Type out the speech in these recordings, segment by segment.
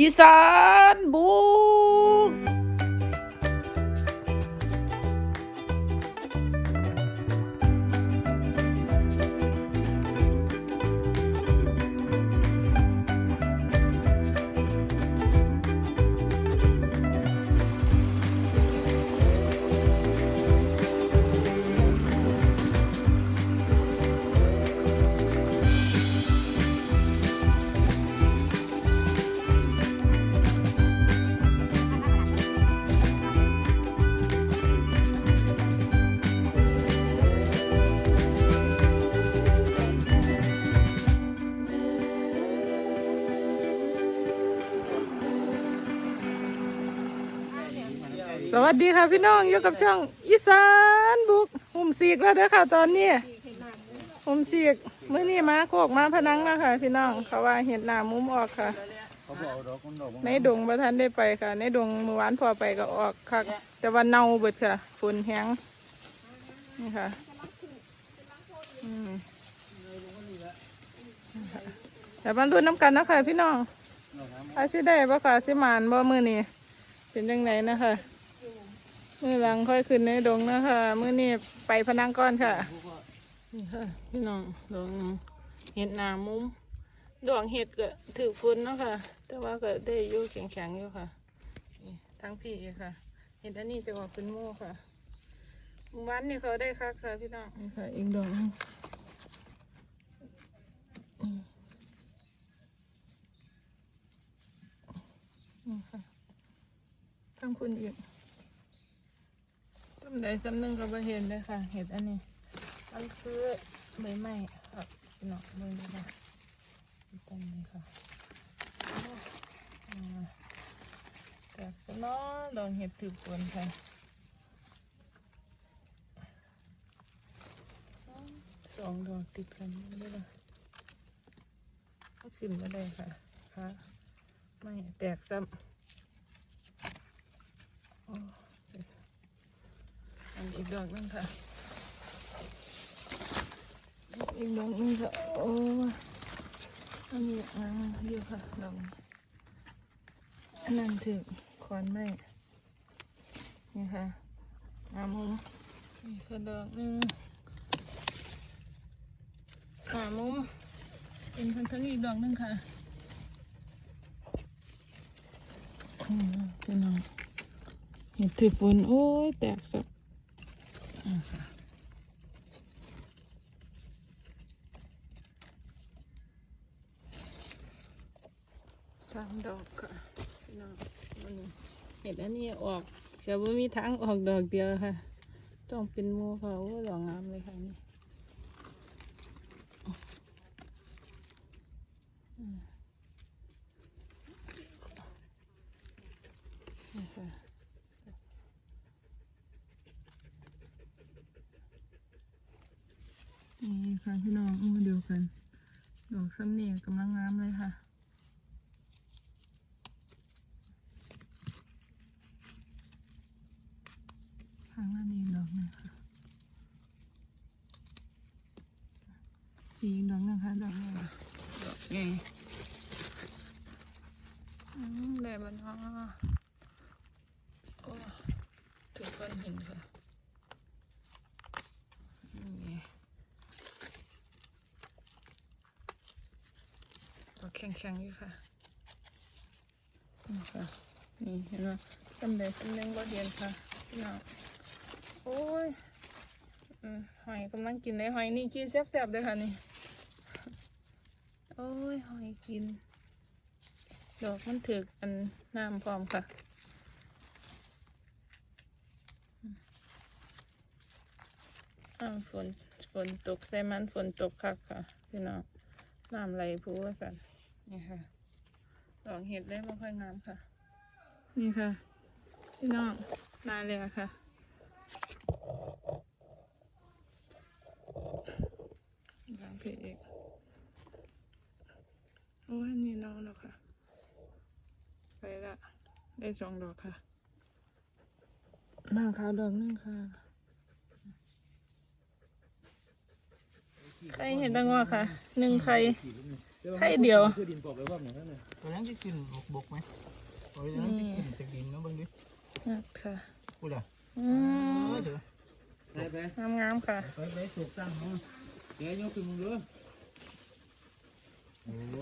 อีสานบุ วัสดีค่ะพี่น้องอยู่กับช่องอีสานบุกหุ่มสีกแล้วเด้อค่ะ ตอนนี้หุ่มสีกมื้อนี้มาโคกมาพนังแล้วค่ะ พี่น้องเขาว่าเห็ดหนามุมออกค่ะเขาบอกเอาดอกมันดอกมันในดงประทันได้ไปค่ะ ในดงเมื่อวานพอไปก็ออกค่ะแต่ว่าเน่าเบิดค่ะฝุ่นแห้งนี่ค่ะแต่บรรลุน้ำกันนะคะพี่น้องอาสิได้บ่ค่ะสิมานบ่มือนี้เป็นยังไงนะคะ มื่อหลังค่อยขึ้นในดงนะคะมื่อนี้ไปพนังก้อนค่ะนี่ค่ะพี่น้องดงเห็ดนามุมดวงเห็ดก็ถือฝุ่นเนาะค่ะ แต่ว่าก็ได้อยู่แข็งๆอยู่ค่ะทั้งพี่ค่ะ เห็ดอันนี้จะออกเป็นโม่ค่ะวันนี้เขาได้คักค่ะพี่น้องนี่ค่ะอีกดอกนี่ค่ะทั้งคุณอีก สำใดสำหนึ่งก็บ่เห็นเลยค่ะ เห็ดอันนี้ มันคือใบไม้ครับพี่น้องเบิ่งดูค่ะตรงนี้ค่ะแตกสนอดองเห็ดถือปวนค่ะสองดอกติดกันไม่ได้ก็ขึ้นมาได้ค่ะค่ะไม่แตกซ้ำ อ้อันอีกดอกหนึงค่ะ อีกดอกหนึงค่ะ โอ้ยอันนี้อ่าอยู่ค่ะดอกนี้อันนั้นถือคอนไม้นี่ค่ะอามุมนี่ค่ะดอกหนึ่งอามุมเป็นทั้งทั้งอีกดอกหนึ่งค่ะอืมพี่น้องเห็ดถือฝนโอ้ยแตกสับอ่าค่ะ สามดอกค่ะพี่น้องเห็ดอันนี้ออกเดี๋ยวว่ามีทางออกดอกเดียวค่ะ ต้องเป็นมูค่ะโอ้ยดองามเลยค่ะนี่อืมนี่ค่ะนี่ ค่ะพี่น้องโอ้เดียวกัน ดอกซ้ำเนียกำลังงามเลยค่ะข้างหน้านี้ดอกนึงค่ะสีดอกนึงค่ะดอกใหญ่ดอกใหญ่อืมแดดมันอะโอ้ถูกก้อนหินค่ะนี่ดอกแข็งๆอยู่ค่ะนี่ค่ะนี่เห็นไหมตำแหน่งตำแหน่งบ่เห็นค่ะพี่น้องโอ้ยอหอยกำลังกินเลยหอยนี่กินแซ่บๆเลยค่ะนี่โอ้ยหอยกิน ดอกมันถืออันน้ำพร้อมค่ะอ้าวฝนฝนตกใส่มันฝนตกคักค่ะพี่น้องน้ำไหลพูว่าสัน นี่ค่ะดอกเห็ดได้ไม่ค่อยงามค่ะ นี่ค่ะพี่น้องนาเลยค่ะหลังเพจอีกโอ้ยนี่เน่าแล้วค่ะ ไปละ ได้สองดอกค่ะหน้าขาวดอกหนึงค่ะ ที่ไข่เห็ดบางว่าค่ะหนึ่งไข่ไข่เดียว คือดินปอกไปว่าเหมือนกันเลยตัวนั้นจะกินบกบกไหมตัวนั้นจะกินจากดินนะเบังดินะค่ะพูดอะอืเอมอเถอะไปไปงามงามๆค่ะ ไปไปสุกตั้งมึงเดี๋ยวยกขึ้นมึงดูโอ้โห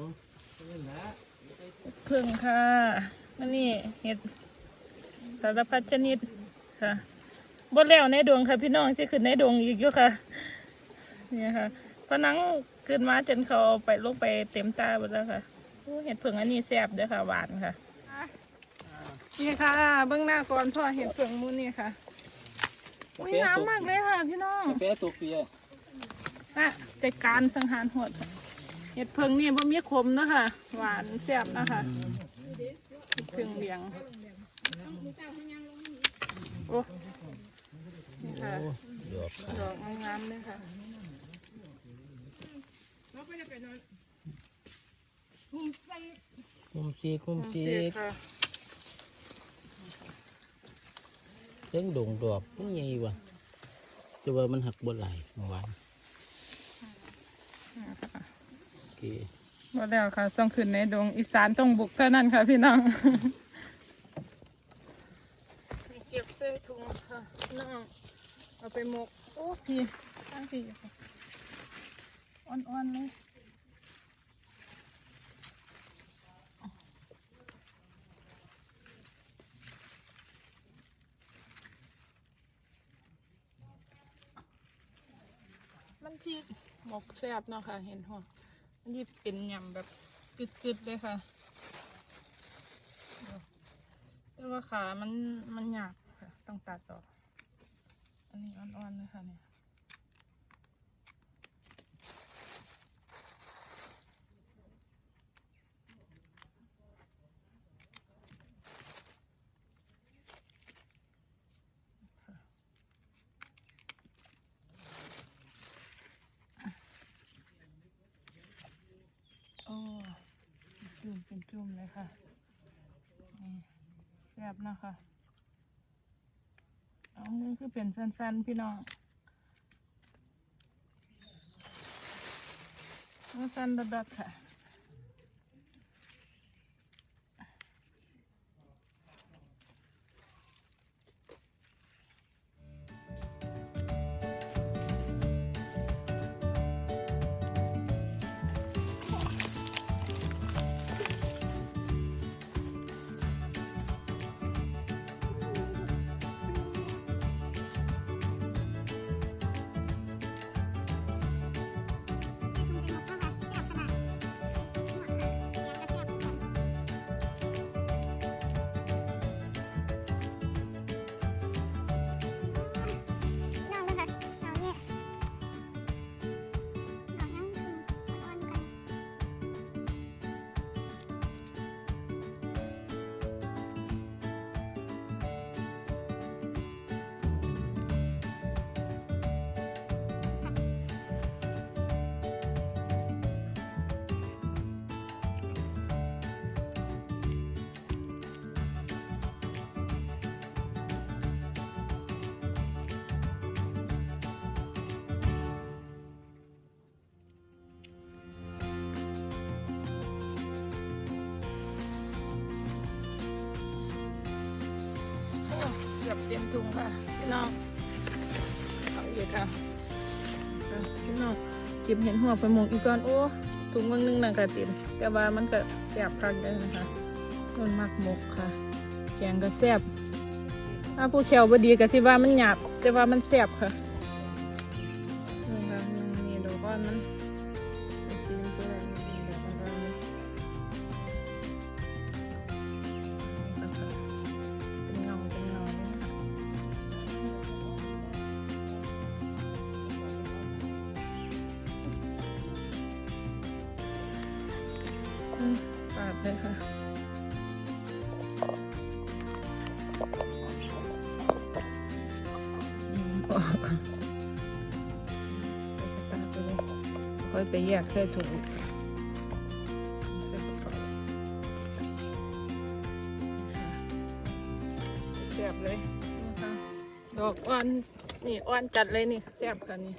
เล่นละเพิ่งค่ะอันนี้เห็ดสารพัดชนิดค่ะบดแล้วในดวงค่ะพี่น้องที่ขึ้นในดวงอีกอยู่ค่ะ เนี่ยค่ะ พอนังขึ้นมาจนเขาเอาไปลงไปเต็มตาหมดแล้วค่ะโอ้เห็ดเพิ่งอันนี้แซ่บเด้อค่ะหวานค่ะ นี่ค่ะเบื้องหน้าก่อนพ่อเห็ดเพิ่งมูนี่ค่ะอุ้ยน้ำมากเลยค่ะ พี่น้องกาแฟตกเปียนะแต่การสังหารโหดค่ะเห็ดเพิ่งนี่บ่มีขมนะคะหวานแซ่บนะคะเห็ดเพิ่งเหลียงโอ้นี่ค่ะดอกงามๆเลยค่ะ คุมซีคุมซีเด็ดค่ะเส้นดงดอกนี่ไงวะจะว่ามันหักบนไหลเมื่อวานโอเคบ่แล้วค่ะต้องขึ้นในดงอีสานต้องบุกเท่านั้นค่ะพี่น้องเก็บใส่ถุงค่ะพี่น้องเอาไปหมกโอ้พี่ตั้งพี่ค่ะ อ่อนๆเลยมันที่หมกแซบเนาะค่ะ เห็นหัวมันที่เป็นยำแบบกึดๆเลยค่ะ แต่ว่าขามันมันหยาบค่ะ ต้องตัดออก อันนี้อ่อนๆเลยค่ะเนี่ยโอ้ จุ่มเลยค่ะ นี่แซ่บนะคะเอามือคือเป็นสั้นๆ พี่น้องสั้นดัดๆค่ะ เกือบเต็มถุงค่ะพี่น้องเอาอีกค่ะค่ะพี่น้องเก็บเห็นหัวไปหมกอีกก่อนโอ้ถุงบางนึงน่ะก็เต็มแต่ว่ามันก็แซ่บคักเลยนะคะต้นมักหมกค่ะ แกงก็แซ่บถ้าผู้แขวบดีก็สิว่ามันหยาบแต่ว่ามันแซ่บค่ะนี่ค่ะนี่ดอกก้อนมันน ค่อยไปแยกใส่ถุงแซ่บเลยนะคะดอกอ้อนนี่อ้อนจัดเลยนี่แซ่บกันนี่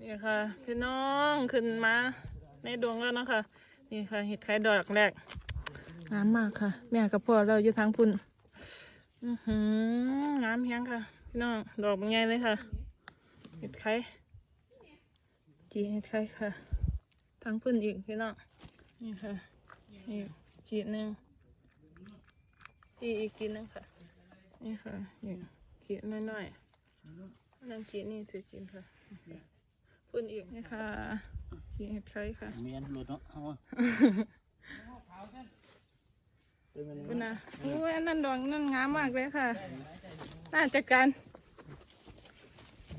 นี่ค่ะพี่น้องขึ้นมาในดวงแล้วนะคะ นี่ค่ะเห็ดไข่ดอกแรกงามมากค่ะ แม่กับพ่อเราอยู่ทางพุ่นอือหืองามแฮงค่ะพี่น้องดอกเป็นไงเลยค่ะเห็ดไข่จีเห็ดไข่ค่ะทางพุ่นอีกพี่น้องนี่ค่ะนี่จีหนึ่งจีอีกจีหนึงค่ะนี่ค่ะนี่จีน้อยๆนั่นจีนี่ถือจีนค่ะพุ่นอีกนี่ค่ะ จีเห็ดไข่ค่ะเมียนหลุดเนาะเอาอะเป็นไงพุ่นนะโอ้ยอันนั่นดอกนั่นงามมากเลยค่ะ น่าจัดการ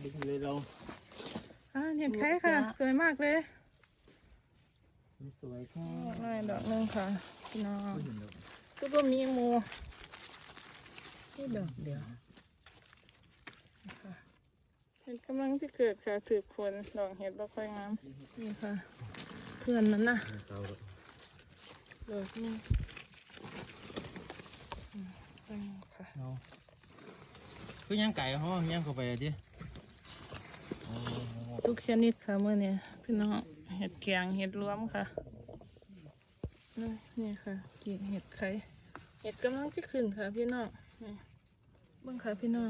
ดึงเลยเราอ่าเห็ดไข่ค่ะ สวยมากเลยสวยแค่น้อยดอกหนึงค่ะพี่น้องก็บ่มีหมูนี่ดอกเดียวนะคะเห็ดกำลังจะเกิดค่ะถือผลดอกเห็ดบ่ค่อยงามนี่ค่ะ เพื่อนนั้นนะเก่าดอกนี่อืมอืมค่ะเอาคือยังไก่ห้องยังเข้าไปดิทุกชนิดค่ะเมื่อนี้พี่น้องเห็ดแกงเห็ดรวมค่ะนี่นี่ค่ะกีเห็ดไข่เห็ดกำลังจะขึ้นค่ะพี่น้องนี่เบ้างค่ะพี่น้อง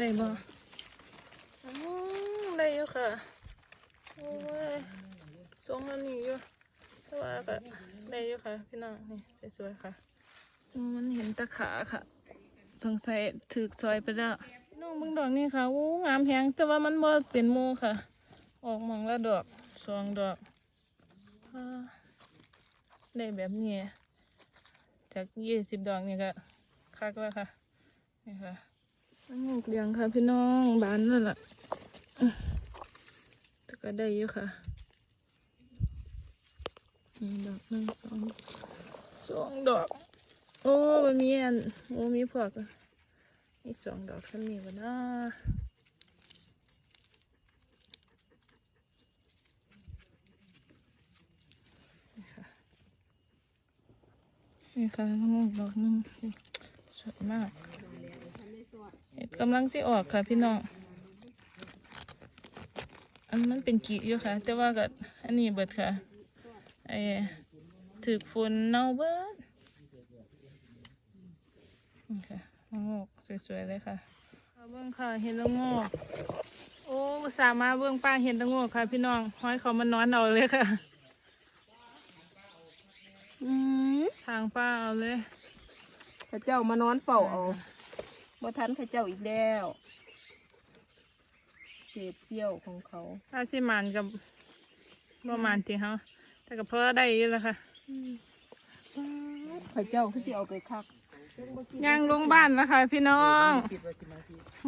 ได้บ่อืม ได้อยู่ค่ะโอ้ยทรงอันนี้อยู่แต่ว่าก็ได้อยู่ค่ะ พี่น้องนี่สวยๆค่ะมันเห็นตะขาค่ะ สงสัยถือซอยไปแล้วน้องบางดอกนี่ค่ะโอ้งามแพงแต่ว่ามันบ่เป็นหมูค่ะ ออกมองละดอกสองดอกได้แบบนี้จากยี่สิบดอกนี่ก็คักแล้วค่ะนี่ค่ะ น้ำมูกเลี้ยงค่ะพี่น้องบ้านแล้วล่ะอื้อแต่ก็ได้อยู่ค่ะนี่ดอกหนึ่งสองสองดอก โอ้มันมีอันโอ้มีพวกมีสองดอกฉันมีวะนะนี่ค่ะทั้งหมดดอกหนึ่งสวยมาก เห็ดกำลังสิออกค่ะพี่น้อง อันมันเป็นกีอยู่ค่ะ แต่ว่าก็อันนี้เบิดค่ะไอ้ถือฝนเน่าเบิดนี่ค่ะละโงกสวยๆเลยค่ะเบื้องค่ะเห็นละโงกโอ้สาห์มาเบื้องป้าเห็นละโงกค่ะ พี่น้องห้อยเขามานนอนเอาเลยค่ะอืมทางป้าเอาเลยข้าเจ้ามานอนเฝ้าเอา บ่ทันข้าเจ้าอีกแล้วเศษเสี้ยวของเขาป้าชิมานกับบ่มานจริงเขาแต่กับพ่อได้อยี่แล้วค่ะข้าเจ้าคือสิเอาไปคักย่างลงบ้านแล้วค่ะพี่น้อง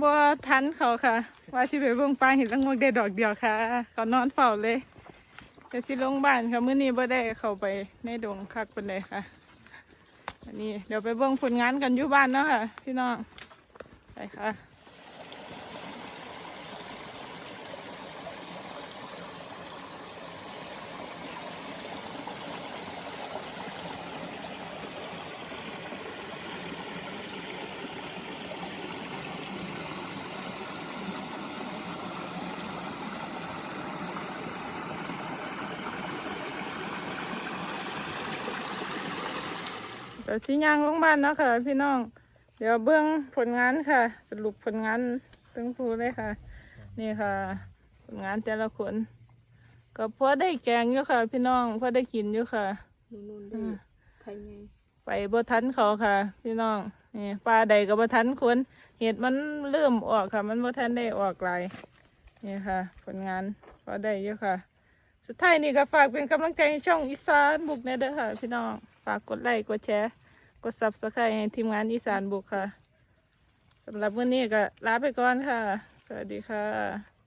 บ่ทันเขาค่ะ ว่าสิไปเบื้องป้าเห็นละโงกได้ดอกเดียวค่ะ เขานอนเฝ้าเลยจะสิลงบ้านค่ะมื้อนี้บ่ได้เข้าไปในดงคักเป็นไดค่ะอันนี้เดี๋ยวไปเบิ่งผลงานกันอยู่บ้านเนาะค่ะพี่น้อง ไปค่ะเดี๋ยวสิย่างลงบ้านเนาะค่ะพี่น้อง เดี๋ยวเบื้องผลงานค่ะ สรุปผลงานตึงครูเลยค่ะ นี่ค่ะ ผลงานแต่ละคน ก็พอได้แกงอยู่ค่ะ พี่น้องพอได้กินอยู่ค่ะนู่นๆอืเด้มไข่ไงไปบ่ทันเขาค่ะ พี่น้องนี่ปลาใดก็บ่ทันคนเห็ดมันเริ่มออกค่ะ มันบ่ทันได้ออกหลายนี่ค่ะ ผลงานพอได้อยู่ค่ะ สุดท้ายนี่ก็ฝากเป็นกำลังใจให้ช่องอีสานบุกแน่เด้อค่ะ พี่น้องฝากกดไลค์กดแชร์ กดซับสไครต์ให้ทีมงานอีสานบุกค่ะสำหรับวันนี้ก็ลาไปก่อนค่ะ สวัสดีค่ะ